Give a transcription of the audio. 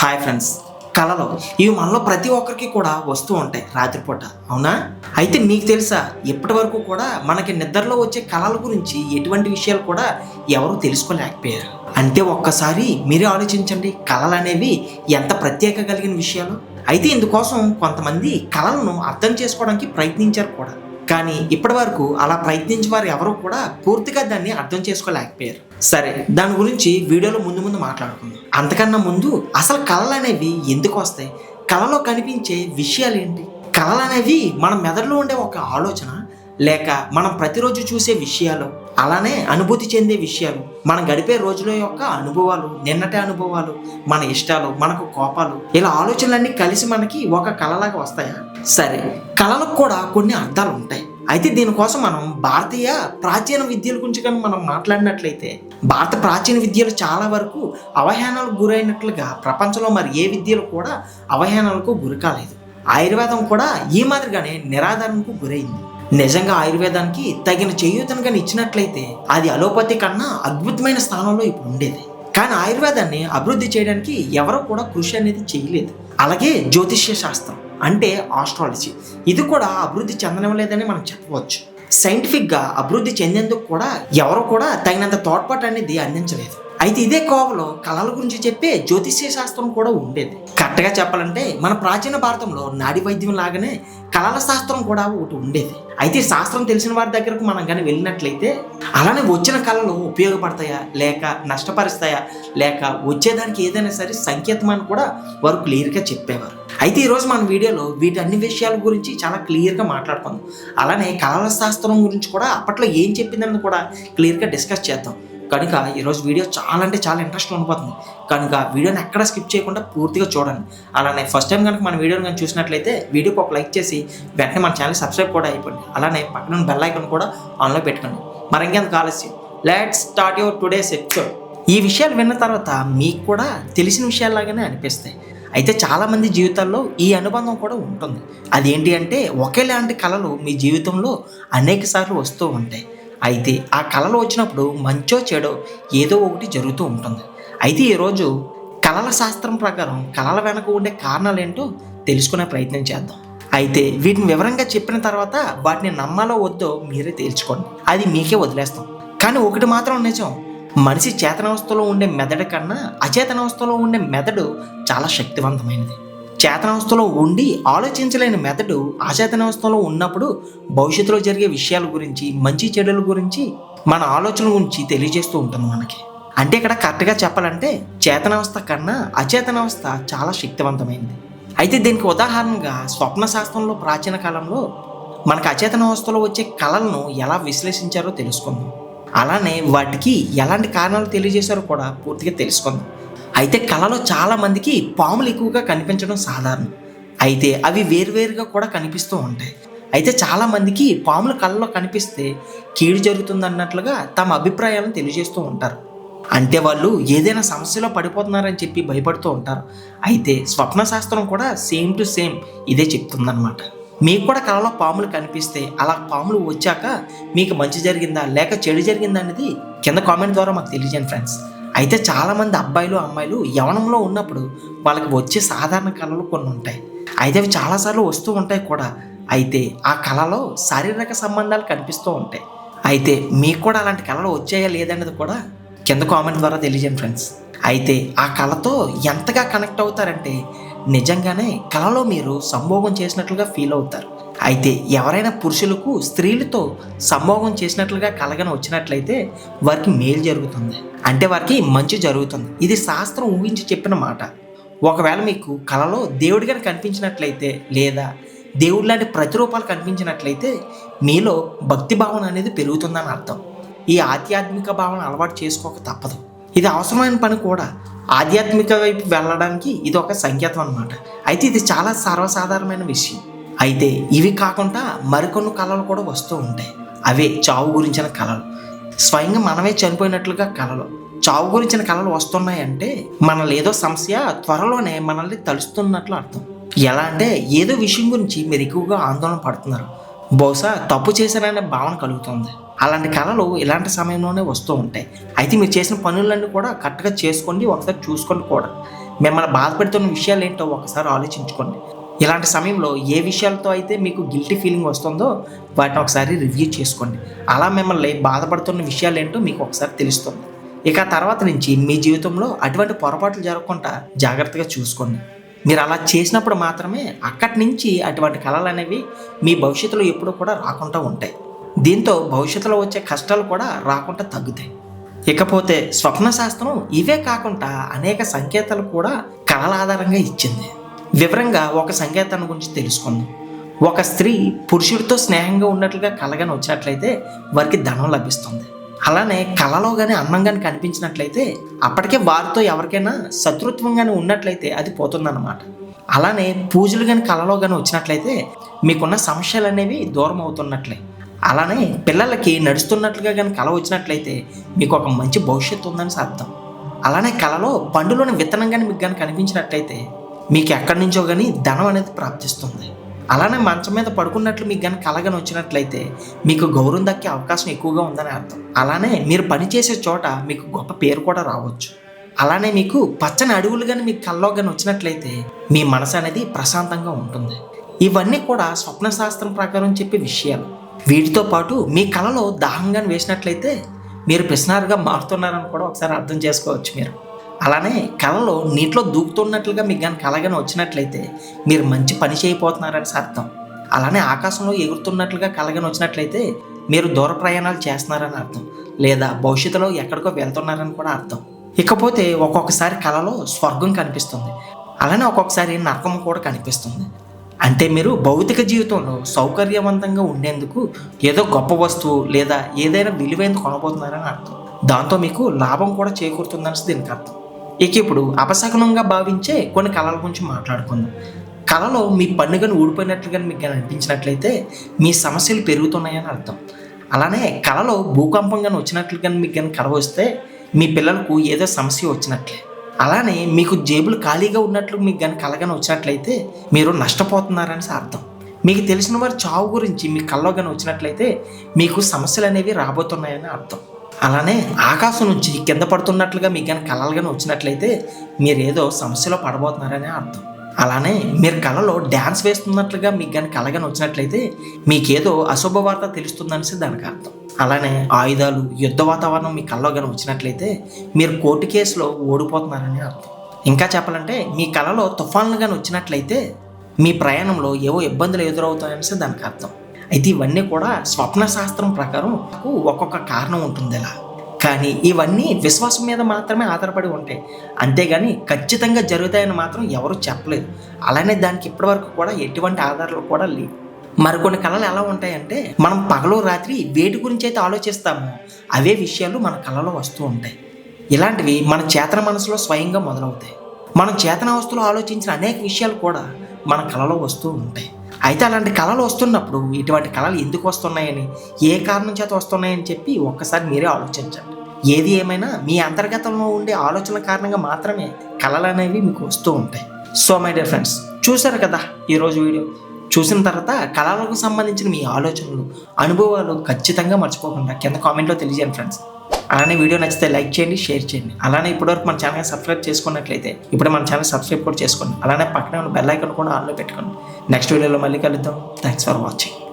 Hi friends కళలు. ఇవి మనలో ప్రతి ఒక్కరికి కూడా వస్తూ ఉంటాయి రాత్రిపూట. అవునా? అయితే మీకు తెలుసా? ఇప్పటి వరకు కూడా మనకి నిద్రలో వచ్చే కళల గురించి ఎటువంటి విషయాలు కూడా ఎవరు తెలుసుకోలేకపోయారు. అంటే ఒక్కసారి మీరే ఆలోచించండి కళలు అనేవి ఎంత ప్రత్యేక కలిగిన విషయాలు? అయితే ఇందుకోసం కొంతమంది కళలను అర్థం చేసుకోవడానికి ప్రయత్నించారు కూడా. కానీ ఇప్పటి వరకు అలా ప్రయత్నించే వారు ఎవరు కూడా పూర్తిగా దాన్ని అర్థం చేసుకోలేకపోయారు. సరే దాని గురించి వీడియోలో ముందు ముందు మాట్లాడుకుందాం. అంతకన్నా ముందు అసలు కళలు అనేవి ఎందుకు వస్తాయి? కళలో కనిపించే విషయాలు ఏంటి? కళలు అనేవి మన మెదడులో ఉండే ఒక ఆలోచన లేక మనం ప్రతిరోజు చూసే విషయాలు అలానే అనుభూతి చెందే విషయాలు మనం గడిపే రోజుల యొక్క అనుభవాలు నిన్నటి అనుభవాలు మన ఇష్టాలు మనకు కోపాలు ఇలా ఆలోచనలన్నీ కలిసి మనకి ఒక కళలాగా వస్తాయా? సరే కళలకు కూడా కొన్ని అర్థాలు ఉంటాయి. అయితే దీనికోసం మనం భారతీయ ప్రాచీన విద్యల గురించి కానీ మనం మాట్లాడినట్లయితే భారత ప్రాచీన విద్యలు చాలా వరకు అవహేళనలకు గురైనట్లుగా ప్రపంచంలో మరి ఏ విద్యలు కూడా అవహేళనలకు గురి కాలేదు. ఆయుర్వేదం కూడా ఈ మాదిరిగానే నిరాధారణకు గురైంది. నిజంగా ఆయుర్వేదానికి తగిన చేయూతను కానీ ఇచ్చినట్లయితే అది అలోపతి కన్నా అద్భుతమైన స్థానంలో ఇప్పుడు ఉండేది. కానీ ఆయుర్వేదాన్ని అభివృద్ధి చేయడానికి ఎవరూ కూడా కృషి అనేది చేయలేదు. అలాగే జ్యోతిష్య శాస్త్రం. అంటే ఆస్ట్రాలజీ ఇది కూడా అభివృద్ధి చెందడం లేదని మనం చెప్పవచ్చు. సైంటిఫిక్గా అభివృద్ధి చెందేందుకు కూడా ఎవరు కూడా తగినంత తోడ్పాటు అనేది అందించలేదు. అయితే ఇదే కోవలో కళల గురించి చెప్పే జ్యోతిష్య శాస్త్రం కూడా ఉండేది. కరెక్ట్గా చెప్పాలంటే మన ప్రాచీన భారతంలో నాడి వైద్యం లాగానే కళల శాస్త్రం కూడా ఒకటి ఉండేది. అయితే శాస్త్రం తెలిసిన వారి దగ్గరకు మనం కానీ వెళ్ళినట్లయితే అలానే వచ్చిన కళలు ఉపయోగపడతాయా? లేక నష్టపరుస్తాయా? లేక వచ్చేదానికి ఏదైనా సరే సంకేతం అని కూడా వారు క్లియర్గా చెప్పేవారు. అయితే ఈరోజు మన వీడియోలో వీటి అన్ని విషయాల గురించి చాలా క్లియర్గా మాట్లాడుకుందాం. అలానే కళల శాస్త్రం గురించి కూడా అప్పట్లో ఏం చెప్పిందని కూడా క్లియర్గా డిస్కస్ చేద్దాం. కనుక ఈరోజు వీడియో చాలా అంటే చాలా ఇంట్రెస్ట్ ఉండిపోతుంది. కనుక వీడియోని ఎక్కడ స్కిప్ చేయకుండా పూర్తిగా చూడండి. అలానే ఫస్ట్ టైం కనుక మన వీడియోని కానీ చూసినట్లయితే వీడియోకి ఒక లైక్ చేసి వెంటనే మన ఛానల్ సబ్స్క్రైబ్ కూడా అయిపోండి. అలానే పక్కన బెల్ ఐకాన్ కూడా ఆన్లో పెట్టుకోండి. మరి ఇంకెందుకు ఆలస్యం? Let start your today's episode ఈ విషయాలు విన్న తర్వాత మీకు కూడా తెలిసిన విషయాల్లాగానే అనిపిస్తాయి. అయితే చాలామంది జీవితాల్లో ఈ అనుబంధం కూడా ఉంటుంది. అదేంటి అంటే ఒకేలాంటి కళలు మీ జీవితంలో అనేక సార్లు వస్తూ ఉంటాయి. అయితే ఆ కళలు వచ్చినప్పుడు మంచో చెడో ఏదో ఒకటి జరుగుతూ ఉంటుంది. అయితే ఈరోజు కళల శాస్త్రం ప్రకారం కళల వెనక ఉండే కారణాలు ఏంటో తెలుసుకునే ప్రయత్నం చేద్దాం. అయితే వీటిని వివరంగా చెప్పిన తర్వాత వాటిని నమ్మాలో వద్దో మీరే తేల్చుకోండి. అది మీకే వదిలేస్తాం. కానీ ఒకటి మాత్రం నిజం. మనిషి చేతనావస్థలో ఉండే మెదడు కన్నా అచేతనావస్థలో ఉండే మెదడు చాలా శక్తివంతమైనది. చేతనావస్థలో ఉండి ఆలోచించలేని మెదడు అచేతనావస్థలో ఉన్నప్పుడు భవిష్యత్తులో జరిగే విషయాల గురించి మంచి చెడుల గురించి మన ఆలోచన గురించి తెలియజేస్తూ ఉంటుంది మనకి. అంటే ఇక్కడ కరెక్ట్గా చెప్పాలంటే చేతనావస్థ కన్నా అచేతనావస్థ చాలా శక్తివంతమైనది. అయితే దీనికి ఉదాహరణగా స్వప్న శాస్త్రంలో ప్రాచీన కాలంలో మనకు అచేతనావస్థలో వచ్చే కళలను ఎలా విశ్లేషించారో తెలుసుకుందాం. అలానే వాటికి ఎలాంటి కారణాలు తెలియజేశారో కూడా పూర్తిగా తెలుసుకుందాం. అయితే కళలో చాలా మందికి పాములు ఎక్కువగా కనిపించడం సాధారణం. అయితే అవి వేరువేరుగా కూడా కనిపిస్తూ ఉంటాయి. అయితే చాలా మందికి పాములు కళ్ళలో కనిపిస్తే కీడు జరుగుతుంది అన్నట్లుగా తమ అభిప్రాయాలను తెలియజేస్తూ ఉంటారు. అంటే వాళ్ళు ఏదైనా సమస్యలో పడిపోతున్నారని చెప్పి భయపడుతూ ఉంటారు. అయితే స్వప్న శాస్త్రం కూడా సేమ్ టు సేమ్ ఇదే చెప్తుందన్నమాట. మీకు కూడా కళలో పాములు కనిపిస్తే అలా పాములు వచ్చాక మీకు మంచి జరిగిందా లేక చెడు జరిగిందా అనేది కింద కామెంట్ ద్వారా మాకు తెలియజేయండి ఫ్రెండ్స్. అయితే చాలామంది అబ్బాయిలు అమ్మాయిలు యవనంలో ఉన్నప్పుడు వాళ్ళకి వచ్చే సాధారణ కళలు కొన్ని ఉంటాయి. అయితే అవి చాలాసార్లు వస్తూ ఉంటాయి కూడా. అయితే ఆ కళలో శారీరక సంబంధాలు కనిపిస్తూ ఉంటాయి. అయితే మీకు కూడా అలాంటి కళలు వచ్చాయా లేదనేది కూడా కింద కామెంట్ ద్వారా తెలియజేయండి ఫ్రెండ్స్. అయితే ఆ కళతో ఎంతగా కనెక్ట్ అవుతారంటే నిజంగానే కళలో మీరు సంభోగం చేసినట్లుగా ఫీల్ అవుతారు. అయితే ఎవరైనా పురుషులకు స్త్రీలతో సంభోగం చేసినట్లుగా కలగన వచ్చినట్లయితే వారికి మేలు జరుగుతుంది. అంటే వారికి మంచి జరుగుతుంది. ఇది శాస్త్రం ఊహించి చెప్పిన మాట. ఒకవేళ మీకు కళలో దేవుడి కనిపించినట్లయితే లేదా దేవుడి లాంటి ప్రతిరూపాలు కనిపించినట్లయితే మీలో భక్తి భావన అనేది పెరుగుతుందని అర్థం. ఈ ఆధ్యాత్మిక భావన అలవాటు చేసుకోక తప్పదు. ఇది అవసరమైన పని కూడా. ఆధ్యాత్మిక వైపు వెళ్ళడానికి ఇది ఒక సంకేతం అనమాట అయితే ఇది చాలా సర్వసాధారణమైన విషయం. అయితే ఇవి కాకుండా మరికొన్ని కళలు కూడా వస్తూ ఉంటాయి. అవే చావు గురించిన కళలు. స్వయంగా మనమే చనిపోయినట్లుగా కళలు. చావు గురించిన కళలు వస్తున్నాయంటే మనల్ని ఏదో సమస్య త్వరలోనే మనల్ని తలుస్తున్నట్లు అర్థం. ఎలా అంటే ఏదో విషయం గురించి మీరు ఎక్కువగా ఆందోళన పడుతున్నారు. బహుశా తప్పు చేశారనే భావన కలుగుతుంది. అలాంటి కళలు ఇలాంటి సమయంలోనే వస్తూ ఉంటాయి. అయితే మీరు చేసిన పనులన్నీ కూడా కరెక్ట్గా చేసుకోండి ఒకసారి చూసుకోండి కూడా. మిమ్మల్ని బాధపెడుతున్న విషయాలు ఏంటో ఒకసారి ఆలోచించుకోండి. ఇలాంటి సమయంలో ఏ విషయాలతో అయితే మీకు గిల్టీ ఫీలింగ్ వస్తుందో వాటిని ఒకసారి రివ్యూ చేసుకోండి. అలా మిమ్మల్ని బాధపడుతున్న విషయాలు ఏంటో మీకు ఒకసారి తెలుస్తుంది. ఇక తర్వాత నుంచి మీ జీవితంలో అటువంటి పొరపాట్లు జరగకుండా జాగ్రత్తగా చూసుకోండి. మీరు అలా చేసినప్పుడు మాత్రమే అక్కడి నుంచి అటువంటి కళలు అనేవి మీ భవిష్యత్తులో ఎప్పుడూ కూడా రాకుండా ఉంటాయి. దీంతో భవిష్యత్తులో వచ్చే కష్టాలు కూడా రాకుండా తగ్గుతాయి. ఇకపోతే స్వప్న శాస్త్రం ఇవే కాకుండా అనేక సంకేతాలు కూడా కళల ఆధారంగా ఇచ్చింది. వివరంగా ఒక సంకేతాన్ని గురించి తెలుసుకుందాం. ఒక స్త్రీ పురుషుడితో స్నేహంగా ఉన్నట్లుగా కలగాని వచ్చినట్లయితే వారికి ధనం లభిస్తుంది. అలానే కళలో కానీ అందంగాని కనిపించినట్లయితే అప్పటికే వారితో ఎవరికైనా శత్రుత్వం కానీ ఉన్నట్లయితే అది పోతుందన్నమాట. అలానే పూజలు కానీ కళలో కానీ వచ్చినట్లయితే మీకున్న సమస్యలు అనేవి దూరం అవుతున్నట్లే అలానే పిల్లలకి నడుస్తున్నట్లుగా కానీ కళ వచ్చినట్లయితే మీకు ఒక మంచి భవిష్యత్తు ఉందని అర్థం అలానే కళలో పండులోని విత్తనం కానీ మీకు కానీ కనిపించినట్లయితే మీకు ఎక్కడి నుంచో కానీ ధనం అనేది ప్రాప్తిస్తుంది. అలానే మంచం మీద పడుకున్నట్లు మీకు కానీ కలగని వచ్చినట్లయితే మీకు గౌరవం దక్కే అవకాశం ఎక్కువగా ఉందని అర్థం. అలానే మీరు పనిచేసే చోట మీకు గొప్ప పేరు కూడా రావచ్చు. అలానే మీకు పచ్చని అడవులు కానీ మీకు కల్లో కానీ వచ్చినట్లయితే మీ మనసు అనేది ప్రశాంతంగా ఉంటుంది. ఇవన్నీ కూడా స్వప్న శాస్త్రం ప్రకారం చెప్పే విషయాలు. వీటితో పాటు మీ కళలో దాహంగా వేసినట్లయితే మీరు పిసినారుగా మారుతున్నారని కూడా ఒకసారి అర్థం చేసుకోవచ్చు మీరు. అలానే కళలో నీటిలో దూకుతున్నట్లుగా మీకు కానీ కలగానే వచ్చినట్లయితే మీరు మంచి పని చేయబోతున్నారని అర్థం. అలానే ఆకాశంలో ఎగురుతున్నట్లుగా కలగని వచ్చినట్లయితే మీరు దూర ప్రయాణాలు చేస్తున్నారని అర్థం. లేదా భవిష్యత్తులో ఎక్కడికో వెళ్తున్నారని కూడా అర్థం. ఇకపోతే ఒక్కొక్కసారి కళలో స్వర్గం కనిపిస్తుంది. అలానే ఒక్కొక్కసారి నరకం కూడా కనిపిస్తుంది. అంటే మీరు భౌతిక జీవితంలో సౌకర్యవంతంగా ఉండేందుకు ఏదో గొప్ప వస్తువు లేదా ఏదైనా విలువైన కొనబోతున్నారని అర్థం. దాంతో మీకు లాభం కూడా చేకూరుతుందని దీనికి అర్థం. ఇక ఇప్పుడు అపశకునంగా భావించే కొన్ని కళల గురించి మాట్లాడుకుందాం. కళలో మీ పండుగను ఊడిపోయినట్లుగా మీకు కానీ అనిపించినట్లయితే మీ సమస్యలు పెరుగుతున్నాయని అర్థం. అలానే కళలో భూకంపంగా వచ్చినట్లుగా మీకు కానీ కళ వస్తే మీ పిల్లలకు ఏదో సమస్య వచ్చినట్లే. అలానే మీకు జేబులు ఖాళీగా ఉన్నట్లు మీకు కానీ కలగని వచ్చినట్లయితే మీరు నష్టపోతున్నారని అర్థం. మీకు తెలిసిన వారి చావు గురించి మీ కల్లో కానీ వచ్చినట్లయితే మీకు సమస్యలు అనేవి రాబోతున్నాయని అర్థం. అలానే ఆకాశం నుంచి కింద పడుతున్నట్లుగా మీకు కానీ కళలు కానీ వచ్చినట్లయితే మీరేదో సమస్యలో పడబోతున్నారని అర్థం. అలానే మీరు కళలో డ్యాన్స్ వేస్తున్నట్లుగా మీకు కానీ కలగని వచ్చినట్లయితే మీకేదో అశుభ వార్త తెలుస్తుందనేసి దానికి అర్థం. అలానే ఆయుధాలు యుద్ధ వాతావరణం మీ కళ్ళలో కానీ వచ్చినట్లయితే మీరు కోర్టు కేసులో ఓడిపోతున్నారని అర్థం. ఇంకా చెప్పాలంటే మీ కళలో తుఫాన్లు కానీ వచ్చినట్లయితే మీ ప్రయాణంలో ఏవో ఇబ్బందులు ఎదురవుతాయనేసి దానికి అర్థం. అయితే ఇవన్నీ కూడా స్వప్న శాస్త్రం ప్రకారం ఒక్కొక్క కారణం ఉంటుంది ఇలా కానీ ఇవన్నీ విశ్వాసం మీద మాత్రమే ఆధారపడి ఉంటాయి. అంతేగాని ఖచ్చితంగా జరుగుతాయని మాత్రం ఎవరు చెప్పలేదు. అలానే దానికి ఇప్పటివరకు కూడా ఎటువంటి ఆధారాలు కూడా లేవు. మరికొన్ని కళలు ఎలా ఉంటాయంటే మనం పగలు రాత్రి వేటి గురించి అయితే ఆలోచిస్తామో అవే విషయాలు మన కళలో వస్తూ ఉంటాయి. ఇలాంటివి మన చేతన మనసులో స్వయంగా మొదలవుతాయి. మనం చేతన వస్తువులు ఆలోచించిన అనేక విషయాలు కూడా మన కళలో వస్తూ ఉంటాయి. అయితే అలాంటి కళలు వస్తున్నప్పుడు ఇటువంటి కళలు ఎందుకు వస్తున్నాయని ఏ కారణం చేత వస్తున్నాయని చెప్పి ఒక్కసారి మీరే ఆలోచించండి. ఏది ఏమైనా మీ అంతర్గతంలో ఉండే ఆలోచనల కారణంగా మాత్రమే కళలు అనేవి మీకు వస్తూ ఉంటాయి. సో మై డియర్ ఫ్రెండ్స్ చూసారు కదా ఈరోజు వీడియో? చూసిన తర్వాత కళలకు సంబంధించిన మీ ఆలోచనలు అనుభవాలు ఖచ్చితంగా మర్చిపోకుండా కింద కామెంట్లో తెలియజేయండి ఫ్రెండ్స్. అలానే వీడియో నచ్చితే లైక్ చేయండి షేర్ చేయండి. అలానే ఇప్పటివరకు మన ఛానల్ సబ్స్క్రైబ్ చేసుకున్నట్లయితే ఇప్పుడు మన ఛానల్ సబ్స్క్రైబ్ కూడా చేసుకోండి. అలానే పక్కనే ఉన్న బెల్ ఐకాన్ కూడా ఆన్లో పెట్టుకోండి. నెక్స్ట్ వీడియోలో మళ్ళీ కలుద్దాం. Thanks for watching.